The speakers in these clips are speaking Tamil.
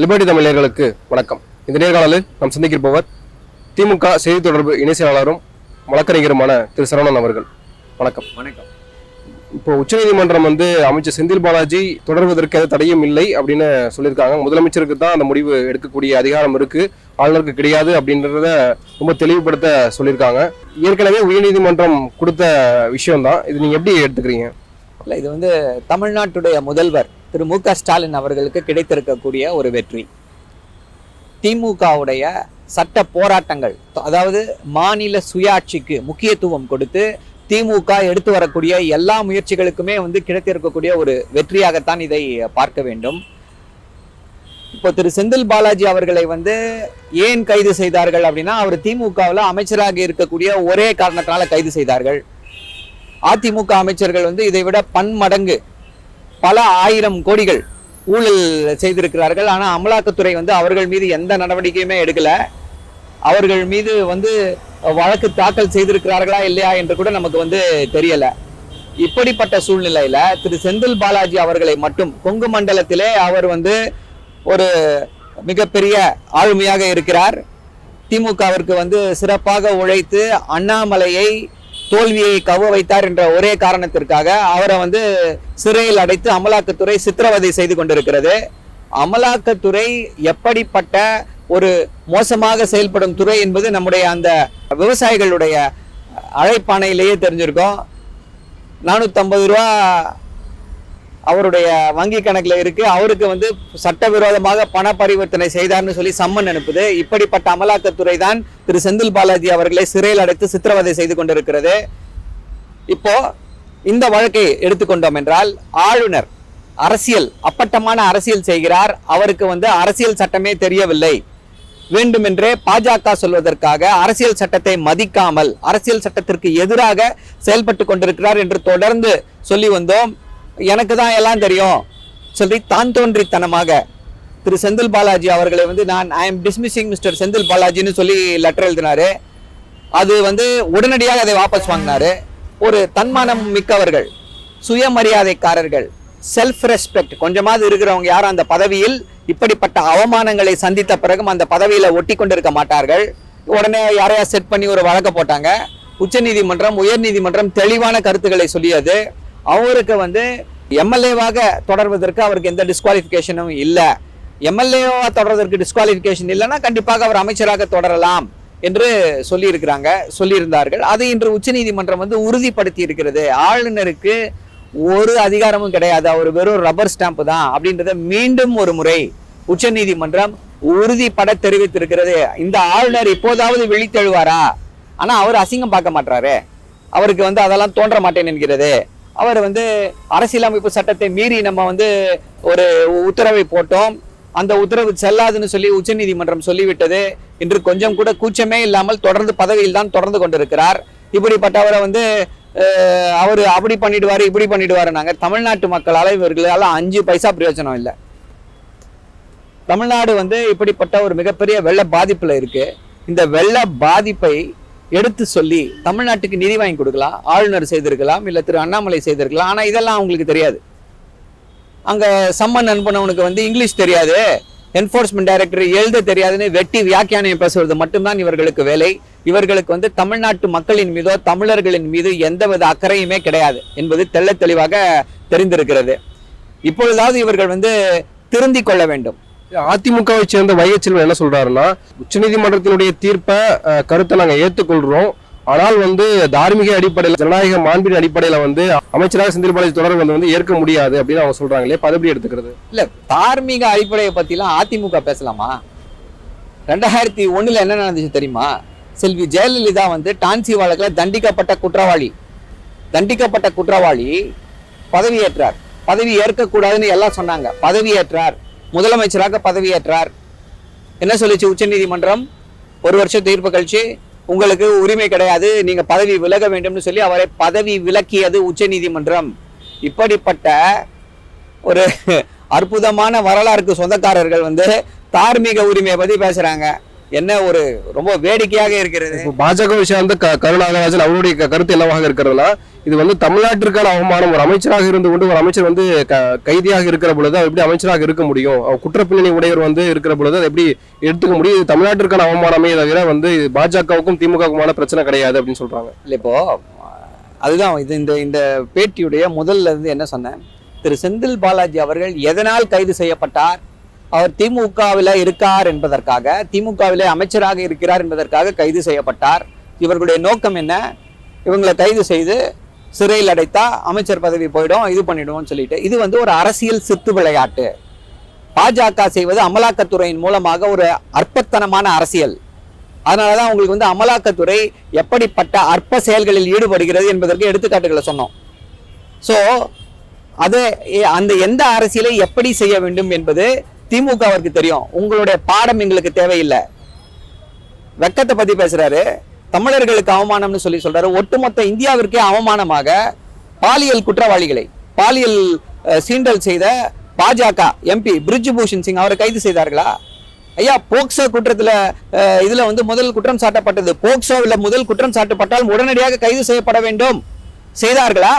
லிபர்டி தமிழர்களுக்கு வணக்கம். இந்த நேர்காணலில் நாம் சந்திக்கிருப்பவர் திமுக செய்தி தொடர்பு இணை செயலாளரும் வழக்கறிஞருமான திரு. சரவணன் அவர்கள். வணக்கம். வணக்கம். இப்போ உச்சநீதிமன்றம் வந்து அமைச்சர் செந்தில் பாலாஜி தொடர்வதற்கு எந்த தடையும் இல்லை அப்படின்னு சொல்லியிருக்காங்க. முதலமைச்சருக்கு தான் அந்த முடிவு எடுக்கக்கூடிய அதிகாரம் இருக்கு. ஆளுநருக்கு கிடையாது அப்படின்றத ரொம்ப தெளிவுபடுத்த சொல்லியிருக்காங்க. ஏற்கனவே உயர்நீதிமன்றம் கொடுத்த விஷயம் தான் இது நீங்க எப்படி எடுத்துக்கிறீங்க? இல்லை இது வந்து தமிழ்நாட்டுடைய முதல்வர் திரு மு க ஸ்டாலின் அவர்களுக்கு கிடைத்திருக்கக்கூடிய ஒரு வெற்றி. திமுகவுடைய சட்ட போராட்டங்கள் அதாவது மாநில சுயாட்சிக்கு முக்கியத்துவம் கொடுத்து திமுக எடுத்து வரக்கூடிய எல்லா முயற்சிகளுக்குமே வந்து கிடைத்திருக்கக்கூடிய ஒரு வெற்றியாகத்தான் இதை பார்க்க வேண்டும். இப்போ திரு செந்தில் பாலாஜி அவர்களை வந்து ஏன் கைது செய்தார்கள் அப்படின்னா அவர் திமுகவில் அமைச்சராக இருக்கக்கூடிய ஒரே காரணத்தினால கைது செய்தார்கள். அதிமுக அமைச்சர்கள் வந்து இதை விட பன்மடங்கு பல ஆயிரம் கோடிகள் ஊழல் செய்திருக்கிறார்கள். ஆனால் அமலாக்கத்துறை வந்து அவர்கள் மீது எந்த நடவடிக்கையுமே எடுக்கலை. அவர்கள் மீது வந்து வழக்கு தாக்கல் செய்திருக்கிறார்களா இல்லையா என்று கூட நமக்கு வந்து தெரியலை. இப்படிப்பட்ட சூழ்நிலையில திரு செந்தில் பாலாஜி அவர்களை மட்டும் கொங்கு மண்டலத்திலே அவர் வந்து ஒரு மிகப்பெரிய ஆளுமையாக இருக்கிறார். திமுகவிற்கு வந்து சிறப்பாக உழைத்து அண்ணாமலையை தோல்வியை கவ வைத்தார் என்ற ஒரே காரணத்திற்காக அவரை வந்து சிறையில் அடைத்து அமலாக்கத்துறை சித்திரவதை செய்து கொண்டிருக்கிறது. அமலாக்கத்துறை எப்படிப்பட்ட ஒரு மோசமாக செயல்படும் துறை என்பது நம்முடைய அந்த விவசாயிகளுடைய அழைப்பானையிலேயே தெரிஞ்சிருக்கோம். நானூற்றம்பது ரூபா அவருடைய வங்கி கணக்கில் இருக்கு. அவருக்கு வந்து சட்டவிரோதமாக பண பரிவர்த்தனை செய்தார்னு சொல்லி சம்மன் அனுப்புது. இப்படிப்பட்ட அமலாக்கத்துறை தான் திரு செந்தில் பாலாஜி அவர்களை சிறையில் அடைத்து சித்திரவதை செய்து கொண்டிருக்கிறது. இப்போ இந்த வழக்கை எடுத்துக்கொண்டோம் என்றால் ஆளுநர் அரசியல் அப்பட்டமான அரசியல் செய்கிறார். அவருக்கு வந்து அரசியல் சட்டமே தெரியவில்லை. வேண்டுமென்றே பாஜக சொல்வதற்காக அரசியல் சட்டத்தை மதிக்காமல் அரசியல் சட்டத்திற்கு எதிராக செயல்பட்டு கொண்டிருக்கிறார் என்று தொடர்ந்து சொல்லி வந்தோம். எனக்கு தான் எல்லாம் தெரியும். சொல்லி தான் தோன்றித்தனமாக. திரு செந்தில் பாலாஜி அவர்களை வந்து நான் I am dismissing mister Senthil பாலாஜின்னு சொல்லி லெட்டர் எழுதினாரு. அது வந்து உடனடியாக அதை வாபஸ் வாங்கினாரு. ஒரு தன்மானம் மிக்கவர்கள் சுயமரியாதைக்காரர்கள் செல்ஃப் ரெஸ்பெக்ட் கொஞ்சமாவது இருக்கிறவங்க யாரும் அந்த பதவியில் இப்படிப்பட்ட அவமானங்களை சந்தித்த பிறகும் அந்த பதவியில ஒட்டி கொண்டிருக்க மாட்டார்கள். உடனே யாரையா செட் பண்ணி ஒரு வழக்க போட்டாங்க. உச்சநீதிமன்றம் உயர்நீதிமன்றம் தெளிவான கருத்துக்களை சொல்லியது. அவருக்கு வந்து எம்எல்ஏவாக தொடர்வதற்கு அவருக்கு எந்த டிஸ்குவாலிஃபிகேஷனும் இல்லை. எம்எல்ஏவாக தொடர்வதற்கு டிஸ்குவாலிஃபிகேஷன் இல்லைன்னா கண்டிப்பாக அவர் அமைச்சராக தொடரலாம் என்று சொல்லியிருக்கிறாங்க சொல்லியிருந்தார்கள். அதை இன்று உச்சநீதிமன்றம் வந்து உறுதிப்படுத்தி இருக்கிறது. ஆளுநருக்கு ஒரு அதிகாரமும் கிடையாது. அவர் வெறும் ரப்பர் ஸ்டாம்ப் தான் அப்படின்றத மீண்டும் ஒரு முறை உச்சநீதிமன்றம் உறுதிப்பட தெரிவித்திருக்கிறது. இந்த ஆளுநர் இப்போதாவது விழித்தெழுவாரா? ஆனால் அவர் அசிங்கம் பார்க்க மாட்டாரு அவருக்கு வந்து அதெல்லாம் தோன்ற மாட்டேன் என்கிறது. அவர் வந்து அரசியலமைப்பு சட்டத்தை மீறி நம்ம வந்து ஒரு உத்தரவை போட்டோம். அந்த உத்தரவு செல்லாதுன்னு சொல்லி உச்சநீதிமன்றம் சொல்லிவிட்டது. இன்று கொஞ்சம் கூட கூச்சமே இல்லாமல் தொடர்ந்து பதவியில் தான் தொடர்ந்து கொண்டிருக்கிறார். இப்படிப்பட்டவரை வந்து அவர் அப்படி பண்ணிடுவார் இப்படி பண்ணிடுவார் நாங்கள் தமிழ்நாட்டு மக்களால் இவர்களால் அஞ்சு பைசா பிரயோஜனம் இல்லை. தமிழ்நாடு வந்து இப்படிப்பட்ட ஒரு மிகப்பெரிய வெள்ள பாதிப்பில் இருக்கு. இந்த வெள்ள பாதிப்பை எடுத்து சொல்லி தமிழ்நாட்டுக்கு நிதி வாங்கி கொடுக்கலாம் ஆளுநர் செய்திருக்கலாம் இல்லை திரு அண்ணாமலை செய்திருக்கலாம். ஆனால் இதெல்லாம் அவங்களுக்கு தெரியாது. அங்கே சம்மன் அனுப்பினவனுக்கு வந்து இங்கிலீஷ் தெரியாது. என்ஃபோர்ஸ்மெண்ட் டைரக்டர் எழுத தெரியாதுன்னு வெட்டி வியாக்கியானம் பேசுவது மட்டும்தான் இவர்களுக்கு வேலை. இவர்களுக்கு வந்து தமிழ்நாட்டு மக்களின் மீதோ தமிழர்களின் மீது எந்தவித அக்கறையுமே கிடையாது என்பது தெள்ள தெளிவாக தெரிந்திருக்கிறது. இப்பொழுதாவது இவர்கள் வந்து திருந்திக் கொள்ள வேண்டும். அதிமுகவை சேர்ந்த வைகச்செல்வன் என்ன சொல்றாருன்னா உச்சநீதிமன்றத்தினுடைய தீர்ப்பை கருத்தை நாங்கள் ஏற்றுக்கொள்றோம் ஆனால் வந்து தார்மீக அடிப்படையில் ஜனநாயக மாண்பின் அடிப்படையில் வந்து அமைச்சராக செந்தில் பாலாஜி தொடர் வந்து ஏற்க முடியாது அப்படின்னு அவங்க சொல்றாங்களே பதவி எப்படி எடுத்துக்கிறது? இல்ல தார்மீக அடிப்படையை பத்திலாம் அதிமுக பேசலாமா? ரெண்டாயிரத்தி ஒண்ணுல என்ன நடந்துச்சு தெரியுமா? செல்வி ஜெயலலிதா வந்து டான்சி வழக்கில் தண்டிக்கப்பட்ட குற்றவாளி. தண்டிக்கப்பட்ட குற்றவாளி பதவியேற்றார். பதவி ஏற்கக்கூடாதுன்னு எல்லாம் சொன்னாங்க. பதவியேற்றார். முதலமைச்சராக பதவியேற்றார். என்ன சொல்லிச்சு உச்சநீதிமன்றம் ஒரு வருஷம் தீர்ப்பு கழிச்சு உங்களுக்கு உரிமை கிடையாது நீங்க பதவி விலக வேண்டும்னு சொல்லி அவரை பதவி விலக்கியது உச்சநீதிமன்றம் இப்படிப்பட்ட ஒரு அற்புதமான வரலாறுக்கு சொந்தக்காரர்கள் வந்து தார்மீக உரிமையை பத்தி பேசுறாங்க. என்ன ஒரு ரொம்ப வேடிக்கையாக இருக்கிறது? பாஜக விஷயம் வந்து கருணாகராஜன் அவருடைய கருத்து என்னவாக இருக்கிறதுனா இது வந்து தமிழ்நாட்டிற்கான அவமானம் ஒரு அமைச்சராக இருந்து கொண்டு ஒரு அமைச்சர் வந்து க கைதியாக இருக்கிற பொழுது அவர் எப்படி அமைச்சராக இருக்க முடியும்? குற்றப்பின்னணி உடையவர் வந்து இருக்கிற பொழுது அதை எப்படி எடுத்துக்க முடியும்? இது தமிழ்நாட்டிற்கான அவமானமே தவிர வந்து பாஜகவுக்கும் திமுகவுக்குமான பிரச்சனை கிடையாது அப்படின்னு சொல்றாங்க. இல்லை இப்போ அதுதான் இது இந்த இந்த பேட்டியுடைய முதல்ல இருந்து என்ன சொன்னேன்? திரு செந்தில் பாலாஜி அவர்கள் எதனால் கைது செய்யப்பட்டார்? அவர் திமுகவில் இருக்கார் என்பதற்காக திமுகவிலே அமைச்சராக இருக்கிறார் என்பதற்காக கைது செய்யப்பட்டார். இவர்களுடைய நோக்கம் என்ன? இவங்களை கைது செய்து சிறையில் அடைத்தா அமைச்சர் பதவி போயிடும் இது பண்ணிடுவோம்னு சொல்லிட்டு. இது வந்து ஒரு அரசியல் சித்து விளையாட்டு. பாஜக செய்வது அமலாக்கத்துறையின் மூலமாக ஒரு அற்பத்தனமான அரசியல். அதனால தான் உங்களுக்கு வந்து அமலாக்கத்துறை எப்படிப்பட்ட அற்ப செயல்களில் ஈடுபடுகிறது என்பதற்கு எடுத்துக்காட்டுகளை சொன்னோம். ஸோ அது அந்த எந்த அரசியலை எப்படி செய்ய வேண்டும் என்பது திமுகவிற்கு தெரியும். உங்களுடைய பாடம் எங்களுக்கு தேவையில்லை. வெக்கத்தை பத்தி பேசுறாரு. தமிழர்களுக்கு அவமானம்னு சொல்லி சொல்றாரு. ஒட்டுமொத்த இந்தியாவிற்கே அவமானமாக பாலியல் குற்றவாளிகளை பாலியல் சீண்டல் செய்த பாஜக எம்பி பிரிட்ஜ் பூஷன் சிங் அவரை கைது செய்தார்களா? ஐயா போக்சோ குற்றத்துல இதில் இதுல வந்து முதல் குற்றம் சாட்டப்பட்டது. போக்சோவில் முதல் குற்றம் சாட்டப்பட்டால் உடனடியாக கைது செய்யப்பட வேண்டும். செய்தார்களா?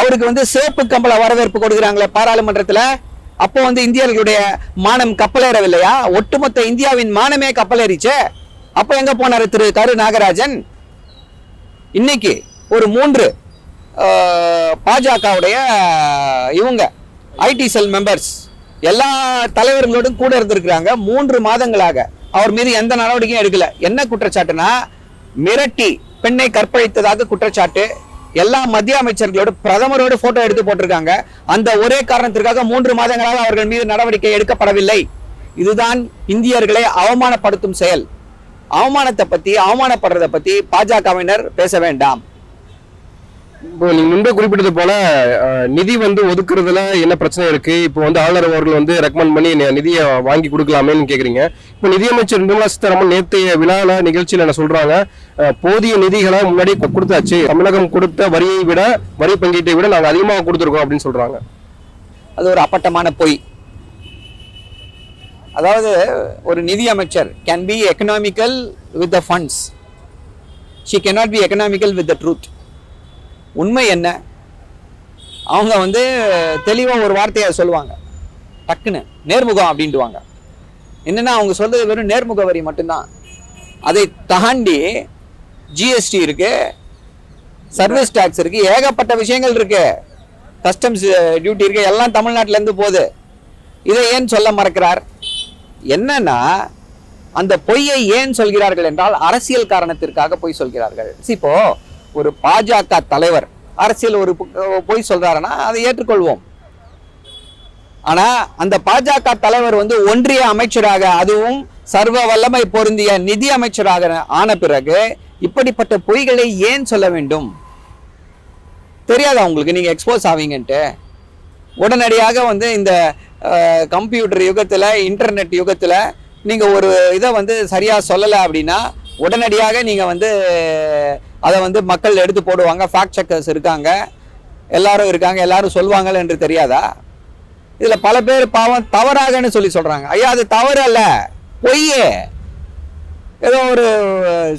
அவருக்கு வந்து சிவப்பு கம்பள வரவேற்பு கொடுக்குறாங்களே பாராளுமன்றத்துல. அப்போ வந்து இந்தியர்களுடைய மானம் கப்பலேறவில்லையா? ஒட்டுமொத்த இந்தியாவின் மானமே கப்பலேறிச்சே. அப்போ எங்க போனார் திரு கரு நாகராஜன்? இன்னைக்கு ஒரு மூன்று பாஜகவுடைய இவங்க ஐடி செல் மெம்பர்ஸ் எல்லா தலைவர்களோடும் கூட இருந்திருக்கிறாங்க. மூன்று மாதங்களாக. அவர் மீது எந்த நடவடிக்கையும் எடுக்கல. என்ன குற்றச்சாட்டுனா மிரட்டி பெண்ணை கற்பழித்ததாக குற்றச்சாட்டு. எல்லா மத்திய அமைச்சர்களோடு பிரதமரோடு போட்டோ எடுத்து போட்டிருக்காங்க. அந்த ஒரே காரணத்திற்காக மூன்று மாதங்களாக அவர்கள் மீது நடவடிக்கை எடுக்கப்படவில்லை. இதுதான் இந்தியர்களை அவமானப்படுத்தும் செயல். அவமானத்தை பத்தி அவமானப்படுறதை பத்தி பாஜகவினர் பேச வேண்டாம். இப்போ நீங்க முன்பே குறிப்பிட்டது போல நிதி வந்து ஒதுக்குறதுல என்ன பிரச்சனை இருக்கு? இப்போ வந்து ஆளுநர் அவர்கள் வந்து ரெக்கமெண்ட் பண்ணி நிதியை வாங்கி கொடுக்கலாமேன்னு கேக்குறீங்க. இப்போ நிதியமைச்சர் நிர்மலா சீதாராமன் நேற்றைய விழால நிகழ்ச்சியில் என்ன சொல்றாங்க? போதிய நிதிகளை முன்னாடி கொடுத்தாச்சு. தமிழகம் கொடுத்த வரியை விட வரி பங்கீட்டை விட நாங்கள் அதிகமாக கொடுத்துருக்கோம் அப்படின்னு சொல்றாங்க. அது ஒரு அப்பட்டமான பொய். அதாவது ஒரு நிதி அமைச்சர் can be economical with the funds she not be economical with the truth உண்மை என்ன? அவங்க வந்து தெளிவாக ஒரு வார்த்தையை சொல்லுவாங்க. டக்குன்னு நேர்முகம் அப்படின்ட்டுவாங்க என்னென்னா அவங்க சொல்றது வெறும் நேர்முக வரி மட்டும்தான். அதை தாண்டி ஜிஎஸ்டி இருக்குது சர்வீஸ் டேக்ஸ் இருக்குது ஏகப்பட்ட விஷயங்கள் இருக்குது கஸ்டம்ஸ் டியூட்டி இருக்குது எல்லாம் தமிழ்நாட்டிலேருந்து போகுது. இதை ஏன் சொல்ல மறக்கிறார்? என்னன்னா அந்த பொய்யை ஏன் சொல்கிறார்கள் என்றால் அரசியல் காரணத்திற்காக பொய் சொல்கிறார்கள். இப்போ ஒரு பாஜக தலைவர் அரசியல் ஒரு பொ- பொய் சொல்றாருன்னா அதை ஏற்றுக்கொள்வோம். ஆனா அந்த பாஜக தலைவர் வந்து ஒன்றிய அமைச்சராக அதுவும் சர்வ வல்லமை பொருந்திய நிதி அமைச்சராக ஆன பிறகு இப்படிப்பட்ட பொய்களை ஏன் சொல்ல வேண்டும்? தெரியாதா உங்களுக்கு? நீங்க எக்ஸ்போஸ் ஆவீங்கன்ட்டு. உடனடியாக வந்து இந்த கம்ப்யூட்டர் யுகத்தில் இன்டர்நெட் யுகத்தில் நீங்கள் ஒரு இதை வந்து சரியாக சொல்லலை அப்படின்னா உடனடியாக நீங்கள் வந்து அதை வந்து மக்கள் எடுத்து போடுவாங்க ஃபேக்ட் செக்கர்ஸ் இருக்காங்க. எல்லாரும் இருக்காங்க எல்லாரும் சொல்லுவாங்கள் என்று தெரியாதா? இதில் பல பேர் பாவம் தவறாகன்னு சொல்லி சொல்கிறாங்க ஐயா அது தவறு அல்ல. பொய்யே. ஏதோ ஒரு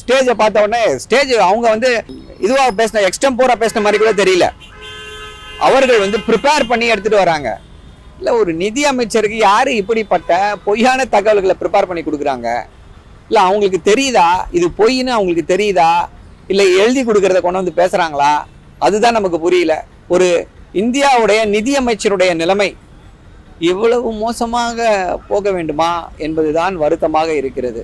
ஸ்டேஜை பார்த்த உடனே ஸ்டேஜ் அவங்க வந்து இதுவாக பேசின எக்ஸ்டம்போராக பேசின மாதிரி கூட தெரியல. அவர்கள் வந்து ப்ரிப்பேர் பண்ணி எடுத்துகிட்டு வராங்க. இல்லை ஒரு நிதி அமைச்சருக்கு யார் இப்படிப்பட்ட பொய்யான தகவல்களை ப்ரிப்பேர் பண்ணி கொடுக்குறாங்க? இல்லை அவங்களுக்கு தெரியுதா? இது பொய்ன்னு அவங்களுக்கு தெரியுதா? இல்லை எழுதி கொடுக்கறத கொண்டு வந்து பேசுறாங்களா? அதுதான் நமக்கு புரியல. ஒரு இந்தியாவுடைய நிதி அமைச்சருடைய நிலைமை இவ்வளவு மோசமாக போக வேண்டுமா என்பதுதான் வருத்தமாக இருக்கிறது.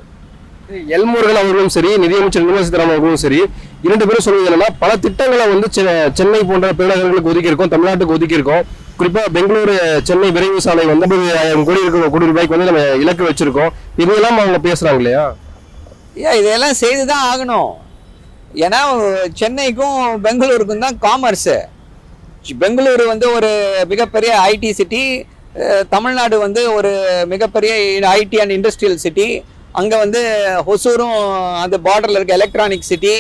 எல்முருகன் அவர்களும் சரி நிதியமைச்சர் நிர்மலா சீதாராமன் அவர்களும் சரி இரண்டு பேரும் சொல்வது என்னன்னா பல திட்டங்களை வந்து சென்னை போன்ற பெருநகரங்களுக்கு ஒதுக்கி இருக்கோம் தமிழ்நாட்டுக்கு ஒதுக்கி இருக்கோம். குறிப்பா பெங்களூரு சென்னை விரைவு சாலை வந்து ஐம்பதாயிரம் கோடி இருக்க கோடி ரூபாய்க்கு வந்து நம்ம இலக்கு வச்சிருக்கோம். இதெல்லாம் அவங்க பேசுறாங்க இல்லையா? ஏன் இதெல்லாம் செய்து தான் ஆகணும். ஏன்னா சென்னைக்கும் பெங்களூருக்கும் தான் காமர்ஸு பெங்களூரு வந்து ஒரு மிகப்பெரிய ஐடி சிட்டி தமிழ்நாடு வந்து ஒரு மிகப்பெரிய ஐடி அண்ட் இண்டஸ்ட்ரியல் சிட்டி அங்கே வந்து ஹொசூரும் அந்த பார்டரில் இருக்க எலக்ட்ரானிக் சிட்டி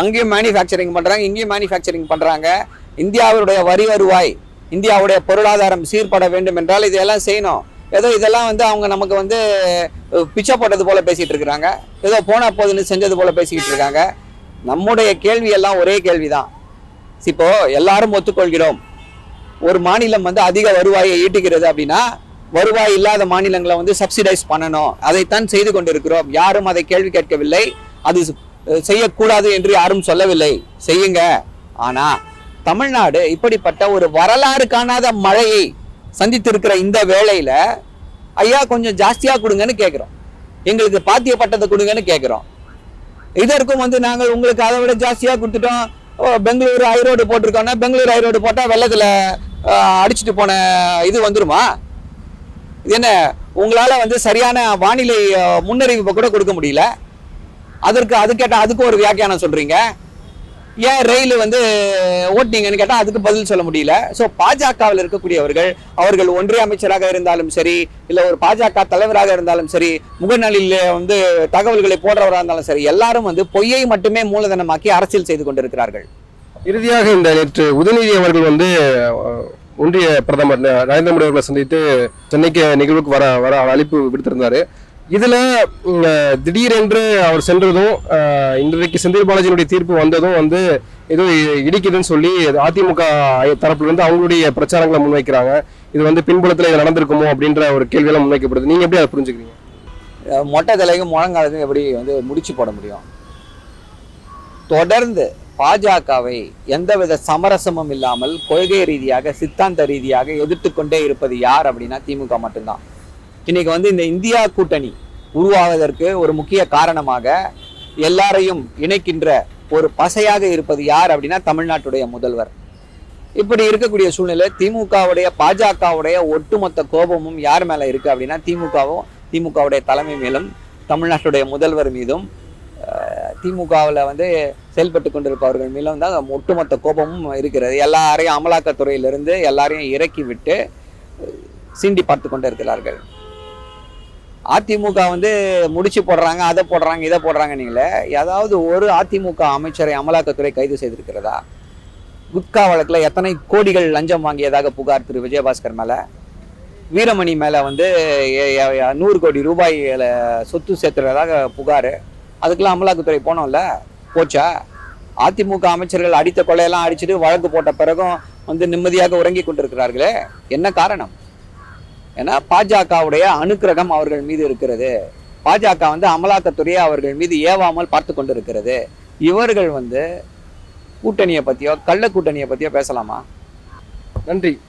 அங்கேயும் மேனுஃபேக்சரிங் பண்ணுறாங்க இங்கேயும் மேனுஃபேக்சரிங் பண்ணுறாங்க இந்தியாவுடைய வரி வருவாய் இந்தியாவுடைய பொருளாதாரம் சீர்பட வேண்டும் என்றால் இதையெல்லாம் செய்யணும். ஏதோ இதெல்லாம் வந்து அவங்க நமக்கு வந்து பிச்சை போட்டது போல் பேசிகிட்டு இருக்கிறாங்க. ஏதோ போனால் போதுன்னு செஞ்சது போல் பேசிக்கிட்டு இருக்காங்க. நம்முடைய கேள்வி எல்லாம் ஒரே கேள்விதான். இப்போ எல்லாரும் ஒத்துக்கொள்கிறோம். ஒரு மாநிலம் வந்து அதிக வருவாயை ஈட்டுகிறது அப்படின்னா வருவாய் இல்லாத மாநிலங்களை வந்து சப்சிடைஸ் பண்ணணும். அதைத்தான் செய்து கொண்டிருக்கிறோம். யாரும் அதை கேள்வி கேட்கவில்லை. அது செய்யக்கூடாது என்று யாரும் சொல்லவில்லை. செய்யுங்க. ஆனா தமிழ்நாடு இப்படிப்பட்ட ஒரு வரலாறு காணாத மழையை சந்தித்திருக்கிற இந்த வேளையில ஐயா கொஞ்சம் ஜாஸ்தியா கொடுங்கன்னு கேட்கிறோம் எங்களுக்கு பாத்தியப்பட்டதை கொடுங்கன்னு கேட்கிறோம் இதற்கும் வந்து நாங்கள் உங்களுக்கு அதை விட ஜாஸ்தியாக கொடுத்துட்டோம். ஓ, பெங்களூரு ஹைரோடு போட்டிருக்கோம்னா பெங்களூர் ஹைரோடு போட்டா வெள்ளத்துல அஹ், போன இது வந்துருமா? இது என்ன உங்களால் வந்து சரியான வானிலை முன்னறிவிப்பை கூட கொடுக்க முடியல. அதற்கு அது கேட்டால் அதுக்கும் ஒரு வியாக்கியானம் சொல்கிறீங்க ஏன் ரயில் வந்து ஓட்டினீங்கன்னு கேட்டால் அதுக்கு பதில் சொல்ல முடியல. ஸோ பாஜகவில் இருக்கக்கூடியவர்கள் அவர்கள் ஒன்றிய அமைச்சராக இருந்தாலும் சரி இல்லை ஒரு பாஜக தலைவராக இருந்தாலும் சரி முகநலில் வந்து தகவல்களை போடுறவராக இருந்தாலும் சரி எல்லாரும் வந்து பொய்யை மட்டுமே மூலதனமாக்கி அரசியல் செய்து கொண்டிருக்கிறார்கள். இறுதியாக இந்த நேற்று உதயநிதி அவர்கள் வந்து ஒன்றிய பிரதமர் ந- நரேந்திர மோடி அவர்களை சந்தித்து சென்னைக்கு நிகழ்வுக்கு வர வர அழைப்பு விடுத்திருந்தாரு. இதில் திடீரென்று அவர் சென்றதும் இன்றைக்கு செந்தில் பாலாஜியினுடைய தீர்ப்பு வந்ததும் வந்து ஏதோ இடிக்குதுன்னு சொல்லி அதிமுக தரப்புலேருந்து அவங்களுடைய பிரச்சாரங்களை முன்வைக்கிறாங்க. இது வந்து பின்புலத்தில் இது நடந்திருக்குமோ அப்படின்ற ஒரு கேள்வியெல்லாம் முன்வைக்கப்படுது. நீங்கள் எப்படி அதை புரிஞ்சுக்கிறீங்க? மொட்டை தலையும் முழங்காலத்தையும் எப்படி வந்து முடிச்சு போட முடியும்? தொடர்ந்து பாஜகவை எந்தவித சமரசமும் இல்லாமல் கொள்கை ரீதியாக சித்தாந்த ரீதியாக எதிர்த்து கொண்டே இருப்பது யார் அப்படின்னா திமுக மட்டும்தான். இன்னைக்கு வந்து இந்த இந்தியா கூட்டணி உருவாவதற்கு ஒரு முக்கிய காரணமாக எல்லாரையும் இணைக்கின்ற ஒரு பசையாக இருப்பது யார் அப்படின்னா தமிழ்நாட்டுடைய முதல்வர். இப்படி இருக்கக்கூடிய சூழ்நிலை திமுகவுடைய பாஜகவுடைய ஒட்டுமொத்த கோபமும் யார் மேலே இருக்குது அப்படின்னா திமுகவும் திமுகவுடைய தலைமை மேலும் தமிழ்நாட்டுடைய முதல்வர் மீதும் திமுகவில் வந்து செயல்பட்டு கொண்டிருப்பவர்கள் மீதும் தான் ஒட்டுமொத்த கோபமும் இருக்கிறது. எல்லாரையும் அமலாக்கத்துறையிலிருந்து எல்லாரையும் இறக்கி விட்டு சீண்டி பார்த்து கொண்டு இருக்கிறார்கள் அதிமுக வந்து முடிச்சு போடுறாங்க அதை போடுறாங்க இதை போடுறாங்க நீங்களே ஏதாவது ஒரு அதிமுக அமைச்சரை அமலாக்கத்துறை கைது செய்திருக்கிறதா? குட்கா வழக்கில் எத்தனை கோடிகள் லஞ்சம் வாங்கியதாக புகார் திரு. விஜயபாஸ்கர் மேலே? வீரமணி மேலே வந்து நூறு கோடி ரூபாயில சொத்து சேர்த்துறதாக புகார். அதுக்கெல்லாம் அமலாக்கத்துறை போனோம்ல போச்சா? அதிமுக அமைச்சர்கள் அடித்த கொலையெல்லாம் அடிச்சுட்டு வழக்கு போட்ட பிறகும் வந்து நிம்மதியாக உறங்கி கொண்டிருக்கிறார்களே என்ன காரணம்? ஏன்னா பாஜகவுடைய அனுக்கிரகம் அவர்கள் மீது இருக்கிறது. பாஜக வந்து அமலாக்கத்துறையை அவர்கள் மீது ஏவாமல் பார்த்து கொண்டிருக்கிறது. இவர்கள் வந்து கூட்டணியை பற்றியோ கள்ள கூட்டணியை பற்றியோ பேசலாமா? நன்றி.